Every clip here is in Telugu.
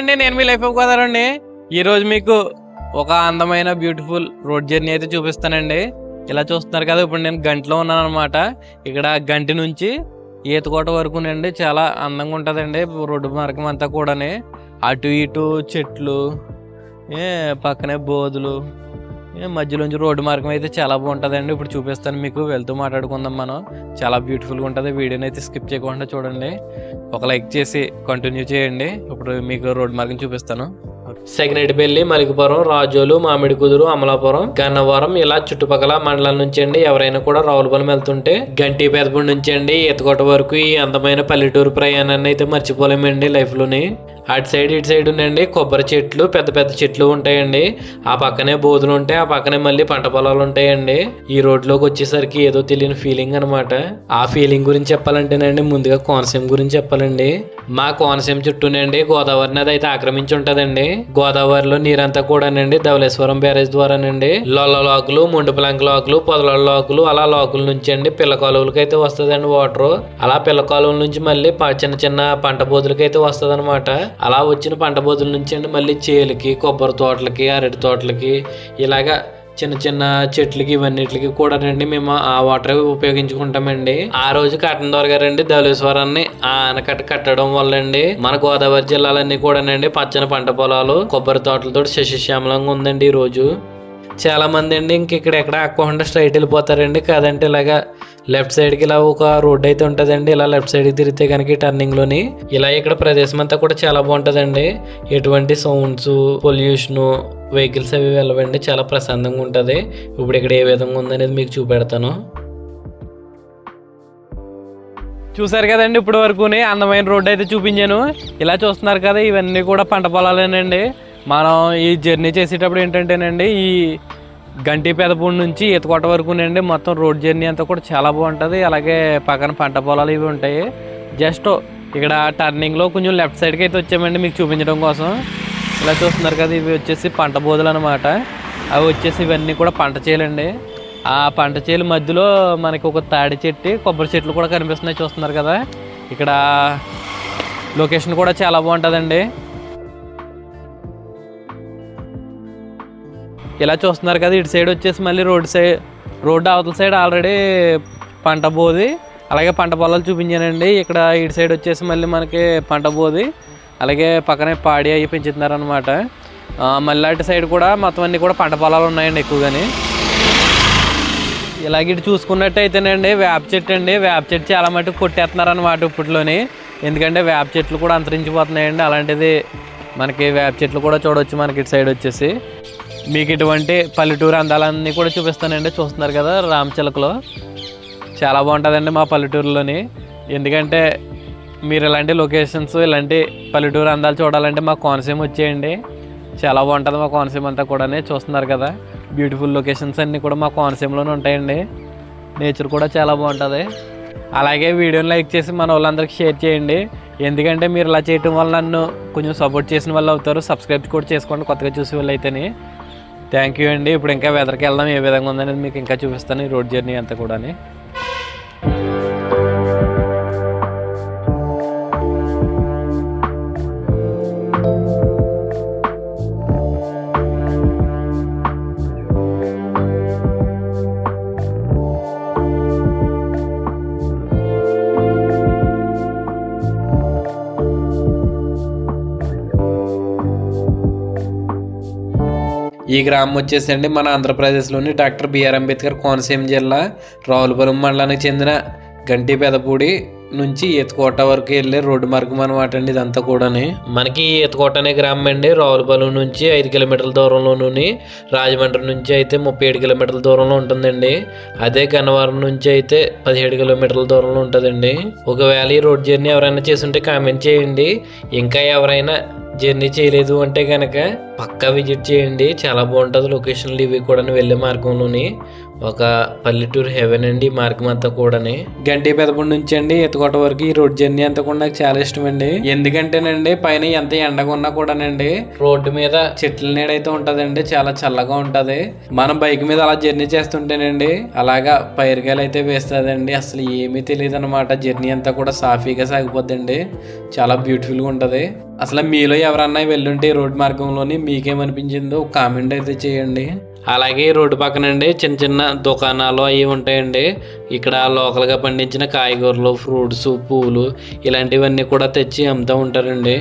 అండి నేను మీ లైఫ్ కుదరండి ఈరోజు మీకు ఒక అందమైన బ్యూటిఫుల్ రోడ్ జర్నీ అయితే చూపిస్తానండి. ఇలా చూస్తున్నారు కదా ఇప్పుడు నేను గంటలో ఉన్నాను అనమాట ఇక్కడ గంటి నుంచి ఈతకోట వరకు అండి చాలా అందంగా ఉంటుందండి రోడ్డు మార్గం అంతా కూడాని. అటు ఇటు చెట్లు పక్కనే బోధులు మధ్యలోంచి రోడ్డు మార్గం అయితే చాలా బాగుంటుందండి. ఇప్పుడు చూపిస్తాను మీకు వెళ్తూ మాట్లాడుకుందాం మనం. చాలా బ్యూటిఫుల్గా ఉంటుంది. వీడియోని అయితే స్కిప్ చేయకుండా చూడండి. ఒక లైక్ చేసి కంటిన్యూ చేయండి. ఇప్పుడు మీకు రోడ్డు మార్గం చూపిస్తాను. సెగనెటిపల్లి మలికిపురం రాజోలు మామిడి కుదురు అమలాపురం గన్నవరం ఇలా చుట్టుపక్కల మండలాల నుంచి అండి. ఎవరైనా కూడా రావులపాలెం వెళ్తుంటే గంటి పెదపూడి నుంచి అండి ఈతకోట వరకు ఈ అందమైన పల్లెటూరు ప్రయాణాన్ని అయితే మర్చిపోలేమండి లైఫ్లోని అటు సైడ్ ఇటు సైడ్ ఉండండి కొబ్బరి చెట్లు పెద్ద పెద్ద చెట్లు ఉంటాయండి. ఆ పక్కనే బోధులు ఉంటాయి ఆ పక్కనే మళ్ళీ పంట పొలాలు ఉంటాయండి. ఈ రోడ్లోకి వచ్చేసరికి ఏదో తెలియని ఫీలింగ్ అనమాట ఆ ఫీలింగ్ గురించి చెప్పాలంటేనండి ముందుగా కోనసీమ గురించి చెప్పాలండి. మా కోనసీమ చుట్టూనండి గోదావరి నది అయితే ఆక్రమించి ఉంటదండి. గోదావరిలో నీరంతా కూడానండి ధవళేశ్వరం బ్యారేజ్ ద్వారానండి. లొల్ల లోకులు ముండుపలంక లోకులు పొదల లోకులు అలా లోకుల నుంచి అండి పిల్ల కాలువలకి అయితే వస్తుందండి వాటర్. అలా పిల్ల కాలువల నుంచి మళ్ళీ చిన్న చిన్న పంట బోధులకి అయితే వస్తుంది అలా వచ్చిన పంట బోధుల నుంచి అండి మళ్ళీ చేలకి కొబ్బరి తోటలకి అరటి తోటలకి ఇలాగా చిన్న చిన్న చెట్లకి ఇవన్నిటికి కూడా రండి మేము ఆ వాటర్ ఉపయోగించుకుంటామండి. ఆ రోజు కట్టన్ దొర గారండి ఆ ఆనకట్ట కట్టడం వల్ల అండి మన గోదావరి జిల్లాలన్నీ కూడానండి పచ్చని పంట పొలాలు కొబ్బరి తోటలతో శశిశ్యామలంగా ఉందండి ఈ రోజు. చాలా మంది అండి ఇంక ఇక్కడ ఎక్కడ ఆక్కోకుండా స్ట్రైట్ వెళ్ళిపోతారండి. కాదంటే ఇలాగా లెఫ్ట్ సైడ్కి ఇలా ఒక రోడ్ అయితే ఉంటుందండి. ఇలా లెఫ్ట్ సైడ్కి తిరిగితే కనుక టర్నింగ్లోని ఇలా ఇక్కడ ప్రదేశం అంతా కూడా చాలా బాగుంటుందండి. ఎటువంటి సౌండ్స్ పొల్యూషను వెహికల్స్ అవి వెళ్ళవండి. చాలా ప్రశాంతంగా ఉంటుంది. ఇప్పుడు ఇక్కడ ఏ విధంగా ఉందనేది మీకు చూపెడతాను. చూసారు కదండి ఇప్పుడు వరకుని అందమైన రోడ్డు అయితే చూపించాను. ఇలా చూస్తున్నారు కదా ఇవన్నీ కూడా పంట పొలాలేనండి. మనం ఈ జర్నీ చేసేటప్పుడు ఏంటంటేనండి ఈ గంటి పెదపూడి నుంచి ఈతకోట వరకునండి మొత్తం రోడ్ జర్నీ అంతా కూడా చాలా బాగుంటుంది. అలాగే పక్కన పంట పొలాలు ఇవి ఉంటాయి. జస్ట్ ఇక్కడ టర్నింగ్లో కొంచెం లెఫ్ట్ సైడ్కి అయితే వచ్చామండి మీకు చూపించడం కోసం. ఇలా చూస్తున్నారు కదా ఇవి వచ్చేసి పంట బోధులు అనమాట అవి వచ్చేసి ఇవన్నీ కూడా పంట చేలండి. ఆ పంట చేలు మధ్యలో మనకి ఒక తాడి చెట్టు కొబ్బరి చెట్లు కూడా కనిపిస్తున్నాయి చూస్తున్నారు కదా. ఇక్కడ లొకేషన్ కూడా చాలా బాగుంటుందండి. ఇలా చూస్తున్నారు కదా ఇటు సైడ్ వచ్చేసి మళ్ళీ రోడ్ సైడ్ రోడ్డు అవతల సైడ్ ఆల్రెడీ పంట బోది. అలాగే పంట పొలాలు చూపించానండి. ఇక్కడ ఇటు సైడ్ వచ్చేసి మళ్ళీ మనకి పంట బోది. అలాగే పక్కనే పాడి అవి పెంచుతున్నారనమాట మళ్ళీ అటు సైడ్ కూడా మొత్తం అన్ని కూడా పంట పొలాలు ఉన్నాయండి ఎక్కువగాని. ఇలాగ ఇటు చూసుకున్నట్టయితేనండి వేప చెట్టు అండి. వేప చెట్టు చాలా మటుకు కొట్టేస్తున్నారనమాట ఇప్పట్లోని. ఎందుకంటే వేప చెట్లు కూడా అంతరించిపోతున్నాయండి. అలాంటిది మనకి వేప చెట్లు కూడా చూడవచ్చు మనకి ఇటు సైడ్ వచ్చేసి. మీకు ఇటువంటి పల్లెటూరు అందాలన్నీ కూడా చూపిస్తానండి. చూస్తున్నారు కదా రామచిలకలో. చాలా బాగుంటుందండి మా పల్లెటూరులోని. ఎందుకంటే మీరు ఇలాంటి లొకేషన్స్ ఇలాంటి పల్లెటూరు అందాలు చూడాలంటే మా కోనసీమ వచ్చేయండి. చాలా బాగుంటుంది మా కోనసీమ అంతా కూడా చూస్తున్నారు కదా. బ్యూటిఫుల్ లొకేషన్స్ అన్నీ కూడా మా కోనసీమలోనే ఉంటాయండి. నేచర్ కూడా చాలా బాగుంటుంది. అలాగే వీడియోని లైక్ చేసి మన వాళ్ళందరికీ షేర్ చేయండి. ఎందుకంటే మీరు ఇలా చేయటం వల్ల నన్ను కొంచెం సపోర్ట్ చేసిన వాళ్ళు అవుతారు. సబ్స్క్రైబ్ కూడా చేసుకోండి కొత్తగా చూసే వాళ్ళు అయితేనే. థ్యాంక్ యూ అండి. ఇప్పుడు ఇంకా వెదర్కి వెళ్దాం. ఏ విధంగా ఉందనేది మీకు ఇంకా చూపిస్తాను ఈ రోడ్ జర్నీ అంతా కూడా ఈ గ్రామం వచ్చేసండి మన ఆంధ్రప్రదేశ్లోని డాక్టర్ బిఆర్ అంబేద్కర్ కోనసీమ జిల్లా రావులపురం మండలానికి చెందిన గంటి పెదపూడి నుంచి ఈతకోట వరకు వెళ్ళే రోడ్డు మార్గం అనమాట అండి ఇదంతా కూడాని. మనకి ఈతకోట అనే గ్రామం అండి. రావులపాలెం నుంచి ఐదు కిలోమీటర్ల దూరంలోనూని రాజమండ్రి నుంచి అయితే ముప్పై ఏడు కిలోమీటర్ల దూరంలో ఉంటుందండి. అదే గన్నవరం నుంచి అయితే పదిహేడు కిలోమీటర్ల దూరంలో ఉంటుందండి. ఒకవేళ ఈ రోడ్ జర్నీ ఎవరైనా చేస్తుంటే కామెంట్ చేయండి. ఇంకా ఎవరైనా జర్నీ చేయలేదు అంటే కనుక పక్కా విజిట్ చేయండి. చాలా బాగుంటుంది లొకేషన్లు ఇవి కూడా వెళ్ళే మార్గంలోని. ఒక పల్లెటూరు హెవెన్ అండి ఈ మార్గం అంతా కూడాని. గంటి పెదపూడి నుంచి అండి ఎత్తుకోట వరకు ఈ రోడ్ జర్నీ అంతా కూడా నాకు చాలా ఇష్టం అండి ఎందుకంటేనండి పైన ఎంత ఎండగా ఉన్నా కూడానండి రోడ్డు మీద చెట్ల నీడైతే ఉంటదండి చాలా చల్లగా ఉంటది. మనం బైక్ మీద అలా జర్నీ చేస్తుంటేనండి అలాగా పైరుగాయలు అయితే వేస్తుందండి. అసలు ఏమీ తెలియదు అనమాట జర్నీ అంతా కూడా సాఫీగా సాగిపోద్దండి. చాలా బ్యూటిఫుల్గా ఉంటది. అసలు మీలో ఎవరన్నా వెళ్ళుంటే ఈ రోడ్ మార్గంలోని మీకేమనిపించిందో కామెంట్ అయితే చేయండి. అలాగే ఈ రోడ్డు పక్కనండి చిన్న చిన్న దుకాణాలు అవి ఉంటాయండి. ఇక్కడ లోకల్గా పండించిన కాయగూరలు ఫ్రూట్స్ పూలు ఇలాంటివన్నీ కూడా తెచ్చి అమ్ముతూ ఉంటారండి.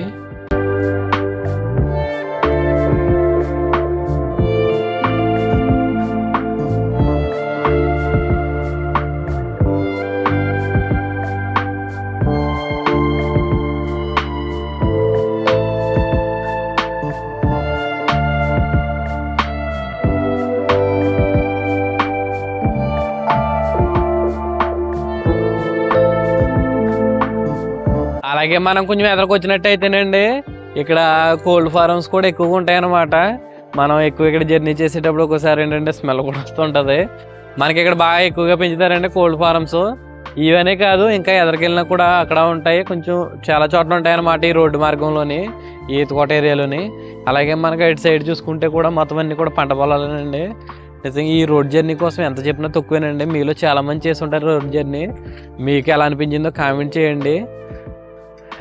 అలాగే మనం కొంచెం ఎదరికి వచ్చినట్టయితేనండి ఇక్కడ కోల్డ్ ఫారమ్స్ కూడా ఎక్కువగా ఉంటాయి అన్నమాట మనం ఎక్కువ ఇక్కడ జర్నీ చేసేటప్పుడు ఒకసారి ఏంటంటే స్మెల్ కూడా వస్తుంటుంది. మనకి ఇక్కడ బాగా ఎక్కువగా పెంచుతారండి కోల్డ్ ఫారమ్స్ ఇవనే కాదు ఇంకా ఎదరికెళ్ళినా కూడా అక్కడ ఉంటాయి. కొంచెం చాలా చోట్ల ఉంటాయి అన్నమాట ఈ రోడ్డు మార్గంలోని ఈతకోట ఏరియాలోని. అలాగే మనకి ఇటు సైడ్ చూసుకుంటే కూడా మొత్తం అన్నీ కూడా పంట పొలాలేనండి. నిజంగా ఈ రోడ్ జర్నీ కోసం ఎంత చెప్పినా తక్కువేనండి. మీలో చాలామంది చేసి ఉంటారు రోడ్ జర్నీ మీకు ఎలా అనిపించిందో కామెంట్ చేయండి.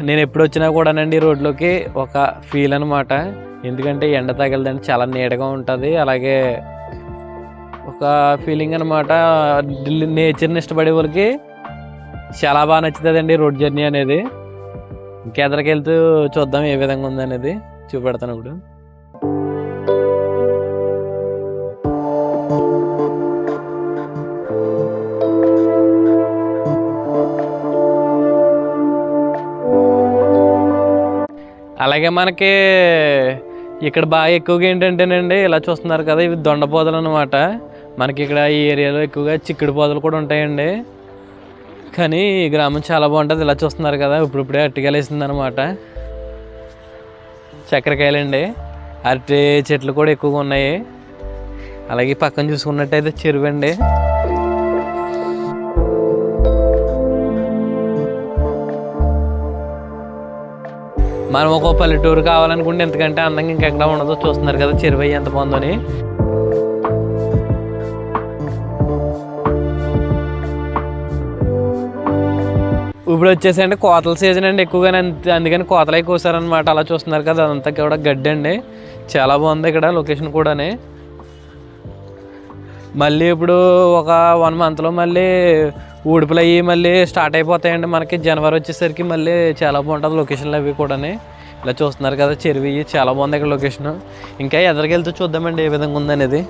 నేను ఎప్పుడు వచ్చినా కూడానండి రోడ్లోకి ఒక ఫీల్ అనమాట ఎందుకంటే ఎండ తగలదండి చాలా నీడగా ఉంటుంది. అలాగే ఒక ఫీలింగ్ అనమాట నేచర్ని ఇష్టపడే వాళ్ళకి చాలా బాగా నచ్చుతుందండి రోడ్ జర్నీ అనేది. ఇంకెదరికి వెళ్తూ చూద్దాం ఏ విధంగా ఉందనేది. చూపెడతాను ఇప్పుడు. అలాగే మనకి ఇక్కడ బాగా ఎక్కువగా ఏంటంటేనండి ఇలా చూస్తున్నారు కదా ఇవి దొండ పొదలు అనమాట మనకి ఇక్కడ ఈ ఏరియాలో ఎక్కువగా చిక్కుడు పొదలు కూడా ఉంటాయండి. కానీ ఈ గ్రామం చాలా బాగుంటుంది ఇలా చూస్తున్నారు కదా ఇప్పుడిప్పుడే అరటికాయలు అనమాట చక్కెరకాయలండి అరటి చెట్లు కూడా ఎక్కువగా ఉన్నాయి. అలాగే పక్కన చూసుకున్నట్టయితే చెరువు అండి మనం ఒక పల్లెటూరు కావాలనుకుంటే ఎందుకంటే అందంగా ఇంకెక్కడ ఉండదో చూస్తున్నారు కదా చెరువు ఎంత బాగుందని. ఇప్పుడు వచ్చేసి అంటే కోతల సీజన్ అండి ఎక్కువగానే అంత- అందుకని కోతలు ఎక్కువ కోసారనమాట అలా చూస్తున్నారు కదా అదంతా కూడా గడ్డి అండి. చాలా బాగుంది ఇక్కడ లొకేషన్ కూడాని. మళ్ళీ ఇప్పుడు ఒక వన్ మంత్లో మళ్ళీ ఊడుపులు మళ్ళీ స్టార్ట్ అయిపోతాయండి మనకి. జనవరి వచ్చేసరికి మళ్ళీ చాలా బాగుంటుంది లొకేషన్లు అవి కూడాని. ఇలా చూస్తున్నారు కదా చెరువు చాలా బాగుంది ఇక్కడ లొకేషన్. ఇంకా ఎదరికెళ్తూ చూద్దామండి ఏ విధంగా ఉందనేది.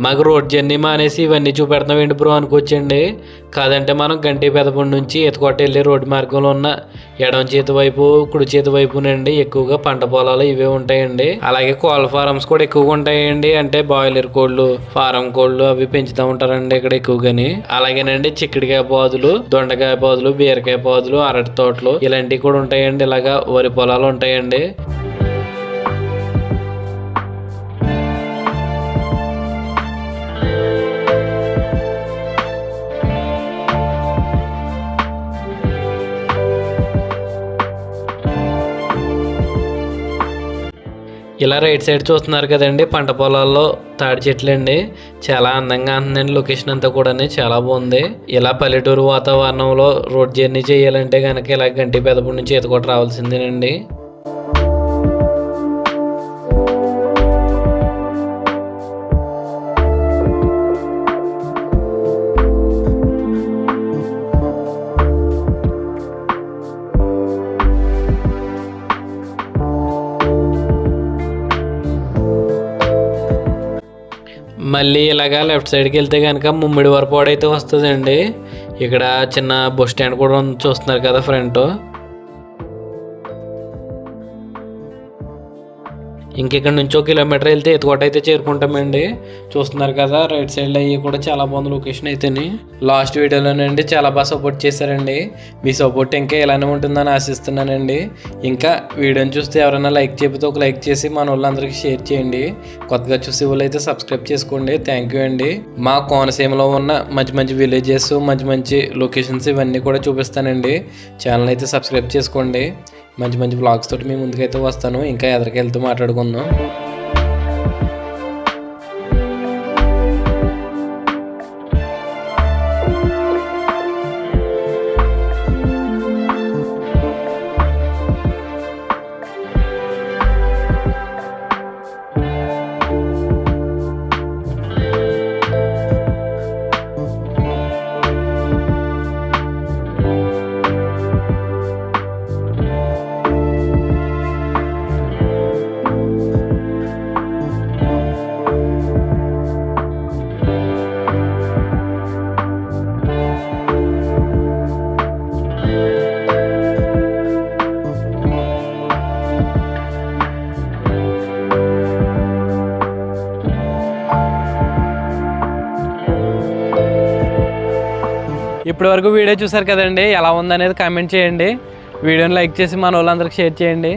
మాకు రోడ్ జర్నీ మానేసి ఇవన్నీ చూపెడతాం ఏంటి బ్రో అనుకోవచ్చండి కాదంటే మనం గంటి పెదపూడి నుంచి ఎత్తుకోట వెళ్ళే రోడ్డు మార్గంలో ఉన్న ఎడమ చేతి వైపు కుడి చేతి వైపునండి ఎక్కువగా పంట పొలాలు ఇవే ఉంటాయండి. అలాగే కోళ్ళ ఫారమ్స్ కూడా ఎక్కువగా ఉంటాయండి. అంటే బాయిలర్ కోళ్ళు ఫారం కోళ్ళు అవి పెంచుతూ ఉంటారండి ఇక్కడ ఎక్కువగాని. అలాగేనండి చిక్కుడుకాయ పాదులు దొండకాయ పాదులు బీరకాయ పాదులు అరటి తోటలు ఇలాంటివి కూడా ఉంటాయండి. ఇలాగా వరి పొలాలు ఉంటాయండి. ఇలా రైట్ సైడ్ చూస్తున్నారు కదండి పంట పొలాల్లో తాడి చెట్లు అండి. చాలా అందంగా ఉందండి లొకేషన్ అంతా కూడా చాలా బాగుంది. ఇలా పల్లెటూరు వాతావరణంలో రోడ్ జర్నీ చేయాలంటే కనుక ఇలా గంటి పెదపూడి నుంచి ఈతకోట రావాల్సిందేనండి. మళ్ళీ ఇలాగా లెఫ్ట్ సైడ్కి వెళ్తే కనుక ముమ్మిడి వరపాడు అయితే వస్తుందండి. ఇక్కడ చిన్న బస్ స్టాండ్ కూడా ఉంది చూస్తున్నారు కదా ఫ్రంట్ ఇంకెక్కడి నుంచి ఒక కిలోమీటర్ వెళ్తే ఎత్తుకోట అయితే చేరుకుంటామండి. చూస్తున్నారు కదా రైట్ సైడ్ అయ్యి కూడా చాలా బాగుంది లొకేషన్ అయితేని. లాస్ట్ వీడియోలోనండి చాలా బాగా సపోర్ట్ చేశారండి. మీ సపోర్ట్ ఇంకా ఇలానే ఉంటుందని ఆశిస్తున్నానండి. ఇంకా వీడియోని చూస్తే ఎవరైనా లైక్ చెబితే ఒక లైక్ చేసి మన వాళ్ళందరికీ షేర్ చేయండి. కొత్తగా చూసే వాళ్ళు అయితే సబ్స్క్రైబ్ చేసుకోండి. థ్యాంక్ యూ అండి. మా కోనసీమలో ఉన్న మంచి మంచి విలేజెస్ మంచి మంచి లొకేషన్స్ ఇవన్నీ కూడా చూపిస్తానండి. ఛానల్ అయితే సబ్స్క్రైబ్ చేసుకోండి. మంచి మంచి బ్లాగ్స్ తోటి మేము ముందుకైతే వస్తాను. ఇంకా ఎదరికి వెళ్తూ మాట్లాడుకుందాం. ఇప్పటి వరకు వీడియో చూసారు కదండి ఎలా ఉందనేది కామెంట్ చేయండి. వీడియోని లైక్ చేసి మన వాళ్ళందరికీ షేర్ చేయండి.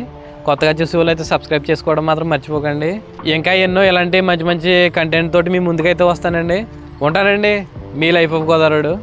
కొత్తగా చూసే వాళ్ళు సబ్స్క్రైబ్ చేసుకోవడం మాత్రం మర్చిపోకండి. ఇంకా ఎన్నో ఇలాంటి మంచి మంచి కంటెంట్ తోటి మీ ముందుకైతే వస్తానండి. ఉంటానండి. మీ లైఫ్ ఆఫ్ గోదావరుడు.